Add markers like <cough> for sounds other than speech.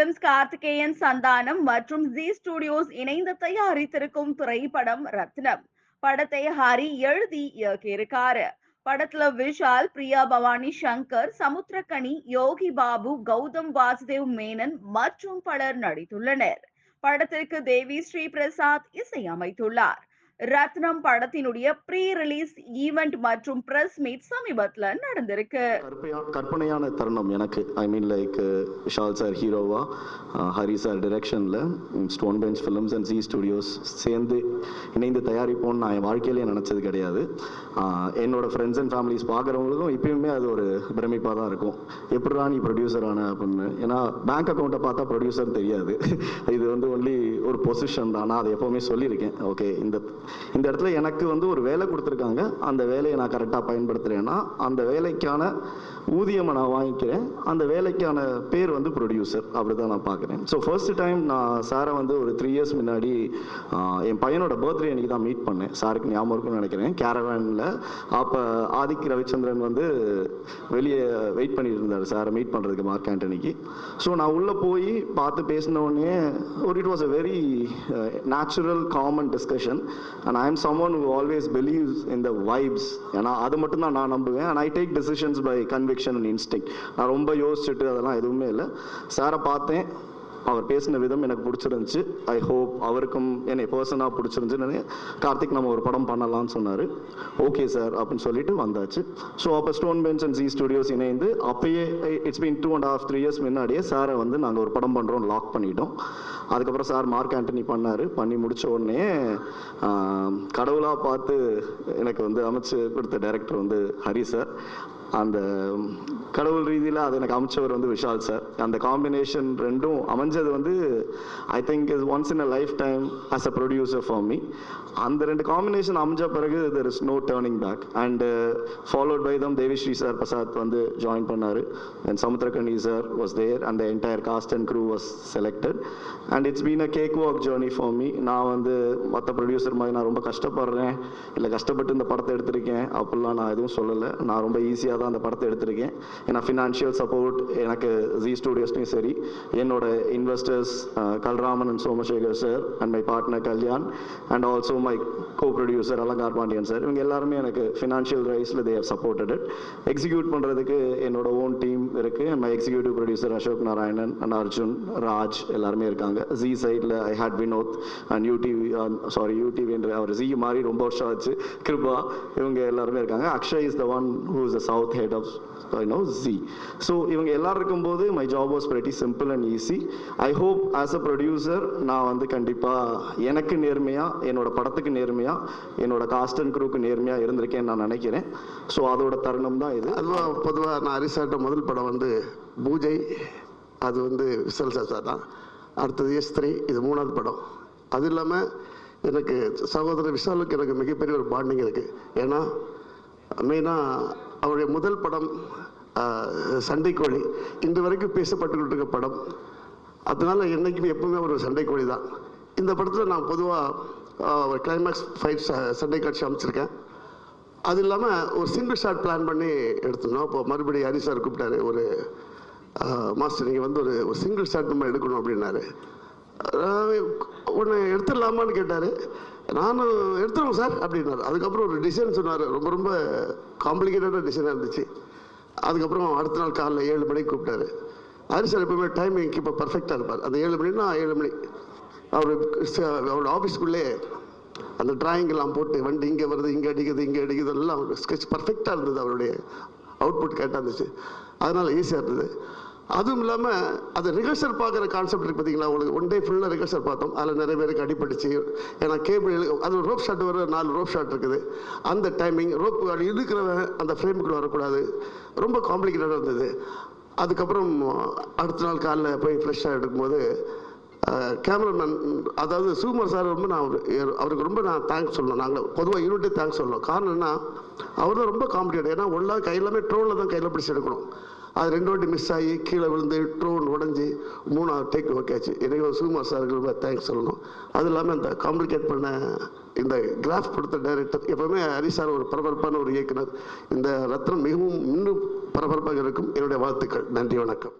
Films Karthikeyan Santhanam மற்றும் G Studios இணைந்து தயாரித்திருக்கும் திரைப்படம் ரத்னம். படத்தை ஹரி எழுதி இயக்கியிருக்காரு. படத்துல விஷால் பிரியா பவானி சங்கர் சமுத்திரகனி யோகி பாபு கௌதம் வாசுதேவ் மேனன் மற்றும் பலர் நடித்துள்ளனர். படத்திற்கு தேவி ஸ்ரீ பிரசாத் இசையமைத்துள்ளார். ரத்னம் படத்தினுடைய ப்ரீ ரிலீஸ் ஈவெண்ட் மற்றும் பிரஸ் மீட் சமீபத்துல நடந்திருக்கு. கற்பனையான தருணம் எனக்கு. I mean like Vishal sir ஹீரோவா Hari sir டிரெக்ஷன்ல Stone Bench Films and Zee Studios சேர்ந்து இணைந்து தயாரிப்போம்னு நான் என் வாழ்க்கையிலே நினச்சது கிடையாது. Uh, என்னோட ஃப்ரெண்ட்ஸ் அண்ட் ஃபேமிலிஸ் பார்க்குறவங்களுக்கும் இப்பயுமே அது ஒரு பிரமிப்பாக தான் இருக்கும். எப்படிடா நீ ப்ரொடியூசர் ஆன அப்படின்னு. ஏன்னா பேங்க் அக்கௌண்ட்டை பார்த்தா ப்ரொடியூசர் தெரியாது. <laughs> இது வந்து ஒன்லி ஒரு பொசிஷன் தான். நான் அதை எப்போவுமே சொல்லியிருக்கேன். ஓகே இந்த இந்த இடத்துல எனக்கு வந்து ஒரு வேலை கொடுத்துருக்காங்க. அந்த வேலையை நான் கரெக்டாக பயன்படுத்துகிறேன்னா அந்த வேலைக்கான ஊதியமை நான் வாங்கிக்கிறேன். அந்த வேலைக்கான பேர் வந்து ப்ரொடியூசர் அப்படி தான் நான் பார்க்குறேன். ஸோ ஃபர்ஸ்ட் டைம் நான் சாரை வந்து ஒரு த்ரீ இயர்ஸ் முன்னாடி என் பையனோட பர்த்டே அன்னைக்கு தான் மீட் பண்ணேன். சாருக்கு ஞாபகம் இருக்கும்னு நினைக்கிறேன். கேரவேனில் அப்போ ஆதிக் ரவிச்சந்திரன் வந்து வெளியே வெயிட் பண்ணிட்டு இருந்தார். சாரை மீட் பண்ணுறதுக்கு மார்க் ஆண்டனிக்கு ஸோ நான் உள்ளே போய் பார்த்து பேசின ஒரு it was a very natural common discussion and I am someone who always believes in the vibes ஏன்னா அது மட்டும் தான் நான் நம்புவேன். And I take decisions by conviction and instinct நான் ரொம்ப யோசிச்சுட்டு அதெல்லாம் எதுவுமே இல்லை. சாரை பார்த்தேன். அவர் பேசின விதம் எனக்கு பிடிச்சிருந்துச்சு. ஐ ஹோப் அவருக்கும் என்னை பர்சனாக பிடிச்சிருந்துச்சுன்னு கார்த்திக் நம்ம ஒரு படம் பண்ணலாம்னு சொன்னார். ஓகே சார் அப்படின்னு சொல்லிட்டு வந்தாச்சு. ஸோ அப்போ Stone Bench and Zee Studios இணைந்து அப்பயே it's been two and half three years முன்னாடியே சாரை வந்து நாங்கள் ஒரு படம் பண்ணுறோம் லாக் பண்ணிட்டோம். அதுக்கப்புறம் சார் மார்க் ஆண்டனி பண்ணார். பண்ணி முடித்த உடனே கடவுளாக பார்த்து எனக்கு வந்து அமைச்சு கொடுத்த டைரக்டர் வந்து ஹரி சார் அந்த கடவுள் ரீதியில் அது எனக்கு அமைச்சவர் வந்து விஷால் சார். அந்த காம்பினேஷன் ரெண்டும் அமைஞ்சது வந்து I think is once in a lifetime as a producer for me அந்த ரெண்டு காம்பினேஷன் அமைஞ்ச பிறகு there is no turning back and followed by them Devi Sri sir Prasad வந்து ஜாயின் பண்ணார். And Samuthirakani sir was there and entire cast and crew was selected and it's been a cakewalk journey for me நான் வந்து மற்ற producer மாதிரி நான் ரொம்ப கஷ்டப்படுறேன். இல்லை கஷ்டப்பட்டு இந்த படத்தை எடுத்திருக்கேன். அப்படிலாம் நான் எதுவும் சொல்லலை. நான் ரொம்ப ஈஸியாக தான் அந்த படத்தை எடுத்திருக்கேன். ஏன்னா ஃபினான்ஷியல் சப்போர்ட் எனக்கு ஜி ஸ்டூடியோஸ்லையும் சரி. என்னோட investors Kalraman and Somasekhar sir and my partner Kalyan and also my co producer Alankar Pandian sir இவங்க எல்லாருமே எனக்கு ஃபினான்ஷியல் ரைஸில் தேர் சப்போர்ட்டட் இட் எக்ஸிக்யூட் பண்ணுறதுக்கு என்னோட ஓன் டீம் இருக்குது and my executive producer Ashok Narayanan and Arjun Raj எல்லாருமே இருக்காங்க. G சைடில் I had Vinod and UTV sorry யூடிவின்ற அவர் ஜி மாதிரி ரொம்ப வருஷம் ஆச்சு. கிருபா இவங்க எல்லாருமே இருக்காங்க. Akshay is the one who is the south head of I know Zee so இவங்க எல்லாரும் இருக்கும்போது my job was very simple and easy I hope as a producer நான் வந்து கண்டிப்பாக எனக்கு நேர்மையாக என்னோட படத்துக்கு நேர்மையாக என்னோட காஸ்ட் அண்ட் க்ரூக்கு நேர்மையாக இருந்திருக்கேன்னு நான் நினைக்கிறேன். ஸோ அதோட தருணம் தான் இது. அதுவும் பொதுவாக நான் அரிசாட்ட முதல் படம் வந்து பூஜை அது வந்து விசல் சார் தான். அடுத்தது எஸ் இது மூணாவது படம். அது இல்லாமல் எனக்கு சகோதரர் விஷாலுக்கு எனக்கு மிகப்பெரிய ஒரு பாண்டிங் இருக்குது ஏன்னா மெயினாக அவருடைய முதல் படம் சண்டைக்கோழி. இன்று வரைக்கும் பேசப்பட்டுக்கிட்டு இருக்க படம். அதனால் என்றைக்குமே எப்பவுமே ஒரு சண்டைக்கோழி தான். இந்த படத்தில் நான் பொதுவாக ஒரு கிளைமேக்ஸ் ஃபைட் சண்டை காட்சி அமைச்சிருக்கேன். அது இல்லாமல் ஒரு சிங்கிள் ஷாட் பிளான் பண்ணி எடுத்துருந்தோம். இப்போ மறுபடியும் ஹரி சார் கூப்பிட்டாரு ஒரு மாஸ்டர் நீங்கள் வந்து ஒரு ஒரு சிங்கிள் ஷாட் நம்ம எடுக்கணும் அப்படின்னாரு. ஒன்று எடுத்துடலாமான்னு கேட்டார். நானும் எடுத்துருவோம் சார் அப்படின்னாரு. அதுக்கப்புறம் ஒரு டிசைன் சொன்னார். ரொம்ப ரொம்ப காம்ப்ளிகேட்டடான டிசைனாக இருந்துச்சு. அதுக்கப்புறம் அடுத்த நாள் காலைல ஏழு மணிக்கு கூப்பிட்டாரு. அது சார் எப்பவுமே டைமிங் இப்போ பர்ஃபெக்டாக இருப்பார். அந்த ஏழு மணினா ஏழு மணி. அவர் அவரோட ஆஃபீஸ்க்குள்ளே அந்த ட்ராயிங்கெல்லாம் போட்டு வண்டி இங்கே வருது இங்கே அடிக்குது இங்கே அடிக்குது எல்லாம் ஸ்கெட்ச் பர்ஃபெக்டாக இருந்தது அவருடைய அவுட்புட் கரெக்டாக இருந்துச்சு. அதனால் ஈஸியாக இருந்தது. அதுவும் இல்லாமல் அது ரிஹர்சல் பார்க்குற கான்செப்ட் இருக்கு பார்த்தீங்களா உங்களுக்கு ஒன் டே ஃபுல்லாக ரிஹர்சல் பார்த்தோம். அதில் நிறைய பேருக்கு அடிபட்டுச்சு. ஏன்னா கேபிள் அது ரோப் ஷாட் வர நாலு ரோப் ஷாட் இருக்குது. அந்த டைமிங் ரோப் இழுக்கிறவன் அந்த ஃப்ரேமுக்குள்ள வரக்கூடாது. ரொம்ப காம்ப்ளிகேட்டடாக இருந்தது. அதுக்கப்புறம் அடுத்த நாள் காலைல போய் ஃப்ரெஷ்ஷாக எடுக்கும்போது கேமராமேன் அதாவது சுகுமார் சார் ரொம்ப நான் அவருக்கு ரொம்ப நான் தேங்க்ஸ் சொல்லணும். நாங்கள் பொதுவாக யூனிட்டே தேங்க்ஸ் சொல்லணும். காரணம் என்ன? அவர் தான் ரொம்ப காம்ப்ளிகேட் ஏன்னா ஒன்றா கையிலாமே ட்ரோனில் தான் கையில் பிடிச்சி எடுக்கணும். அது ரெண்டு வாட்டி மிஸ் ஆகி கீழே விழுந்து ட்ரோன் உடஞ்சி மூணாவது டேக் ஓகேச்சு எனக்கு சுகுமார் சாருக்கு தேங்க்ஸ் சொல்லணும். அது இல்லாமல் இந்த காம்ப்ளிகேட் பண்ண இந்த கிராஃப் கொடுத்த டைரக்டர் எப்போவுமே ஹரி சார் ஒரு பரபரப்பான ஒரு இயக்குனர். இந்த ரத்னம் மிகவும் இன்னும் பரபரப்பாக இருக்கும். என்னுடைய வாழ்த்துக்கள். நன்றி வணக்கம்.